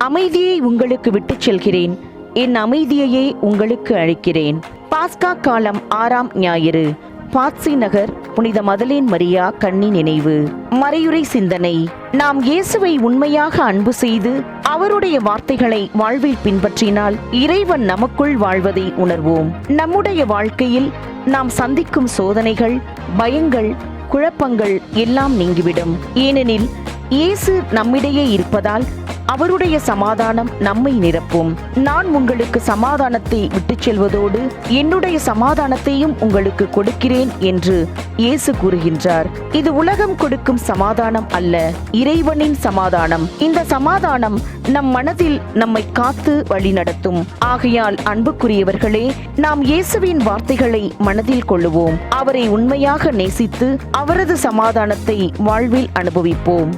அமைதியை உங்களுக்கு விட்டுச் செல்கிறேன். என் அமைதியையே உங்களுக்கு அழைக்கிறேன். பாஸ்கா காலம் ஆறாம் ஞாயிறு. பாட்சி நகர் புனித மதலேன் மரியா கண்ணி நினைவு. மறையுறை சிந்தனை. நாம் இயேசுவை உண்மையாக அன்பு செய்து அவருடைய வார்த்தைகளை வாழ்வில் பின்பற்றினால் இறைவன் நமக்குள் வாழ்வதை உணர்வோம். நம்முடைய வாழ்க்கையில் நாம் சந்திக்கும் சோதனைகள் பயங்கள் குழப்பங்கள் எல்லாம் நீங்கிவிடும். ஏனெனில் இயேசு நம்மிடையே இருப்பதால் அவருடைய சமாதானம் நம்மை நிரப்பும். நான் உங்களுக்கு சமாதானத்தை விட்டுச் செல்வதோடு என்னுடைய சமாதானத்தையும் உங்களுக்கு கொடுக்கிறேன் என்று இயேசு கூறுகின்றார். இது உலகம் கொடுக்கும் சமாதானம் அல்ல இறைவனின் சமாதானம். இந்த சமாதானம் நம் மனதில் நம்மை காத்து வழிநடத்தும் ஆகையால் அன்புக்குரியவர்களே நாம் இயேசுவின் வார்த்தைகளை மனதில் கொள்ளுவோம். அவரை உண்மையாக நேசித்து அவரது சமாதானத்தை வாழ்வில் அனுபவிப்போம்.